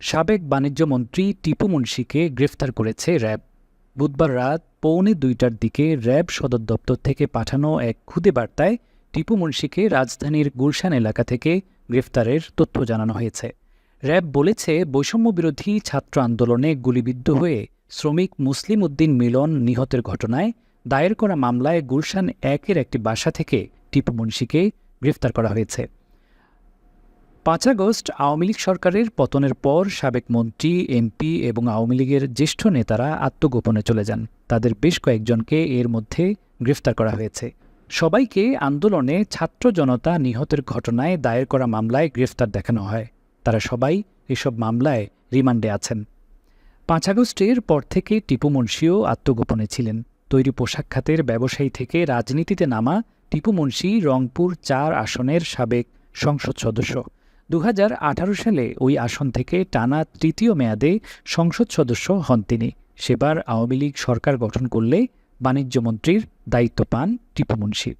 সাবেক বাণিজ্য মন্ত্রী টিপু মুন্সিকে গ্রেফতার করেছে র্যাব। বুধবার রাত পৌনে দুইটার দিকে র্যাব সদর দপ্তর থেকে পাঠানো এক খুদে বার্তায় টিপু মুন্সিকে রাজধানীর গুলশান এলাকা থেকে গ্রেফতারের তথ্য জানানো হয়েছে। র্যাব বলেছে বৈষম্যবিরোধী ছাত্র আন্দোলনে গুলিবিদ্ধ হয়ে শ্রমিক মুসলিম উদ্দিন মিলন নিহতের ঘটনায় দায়ের করা মামলায় গুলশান একের একটি বাসা থেকে টিপু মুন্সিকে গ্রেফতার করা হয়েছে। পাঁচ আগস্ট আওয়ামী লীগ সরকারের পতনের পর সাবেক মন্ত্রী, এমপি এবং আওয়ামী লীগের জ্যেষ্ঠ নেতারা আত্মগোপনে চলে যান। তাদের বেশ কয়েকজনকে এর মধ্যে গ্রেফতার করা হয়েছে। সবাইকে আন্দোলনে ছাত্র জনতা নিহতের ঘটনায় দায়ের করা মামলায় গ্রেফতার দেখানো হয়। তারা সবাই এসব মামলায় রিমান্ডে আছেন। পাঁচ আগস্টের পর থেকে টিপু মুন্সিও আত্মগোপনে ছিলেন। তৈরি পোশাক খাতের ব্যবসায়ী থেকে রাজনীতিতে নামা টিপু মুন্সি রংপুর চার আসনের সাবেক সংসদ সদস্য। দু হাজার আঠারো সালে ওই আসন থেকে টানা তৃতীয় মেয়াদে সংসদ সদস্য হন তিনি। সেবার আওয়ামী লীগ সরকার গঠন করলে বাণিজ্যমন্ত্রীর দায়িত্ব পান টিপু মুন্সি।